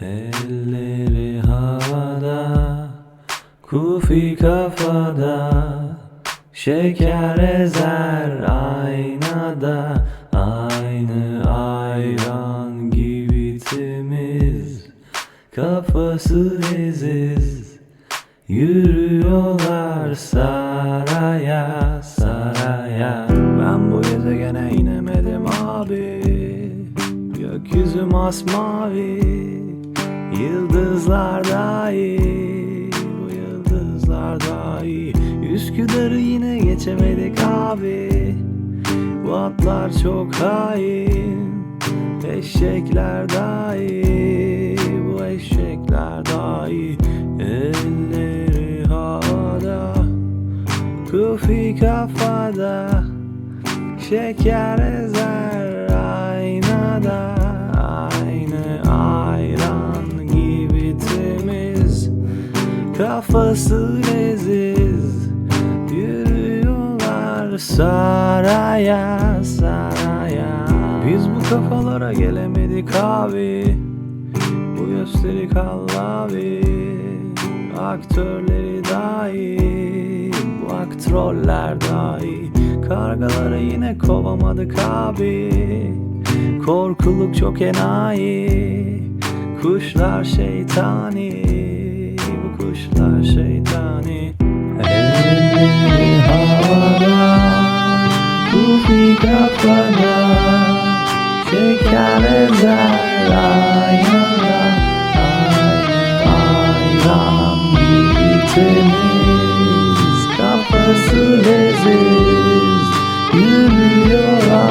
Elleri havada, kufi kafada, şeker ezer aynada, aynı ayran gibi temiz, kafası leziz, yürüyorlar saraya saraya. Ben bu gezegene inemedim abi, gökyüzü masmavi. Yıldızlar dahi Bu yıldızlar dahi. Üsküdar'ı yine geçemedik abi. Bu atlar çok hain Eşekler dahi. Bu eşekler dahi Elleri havada Kufi kafada Şeker ezer Kafası leziz Yürüyorlar saraya saraya. Biz bu kafalara gelemedik abi Bu gösteri kallavi Aktörleri dahi Bu aktroller dahi. Kargaları yine kovamadık abi. Korkuluk çok enayi Kuşlar şeytani kuşlar şeytani Elleri havada Kufi kafada Şeker ezer ayağında Ayran gibi temiz Kafası leziz Yürüyorlar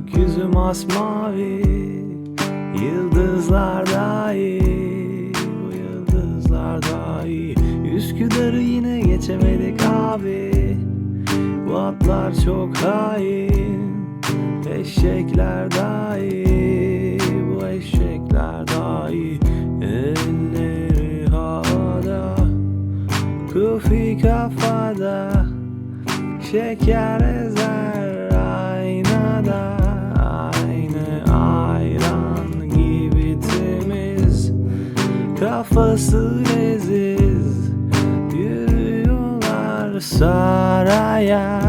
Gökyüzü masmavi Yıldızlar dahi Bu yıldızlar dahi. Üsküdar'ı yine geçemedik abi Bu atlar çok hain. Eşekler dahi Bu eşekler dahi. Elleri havada Kufi kafada Şeker ezer Kafası leziz Yürüyorlar saraya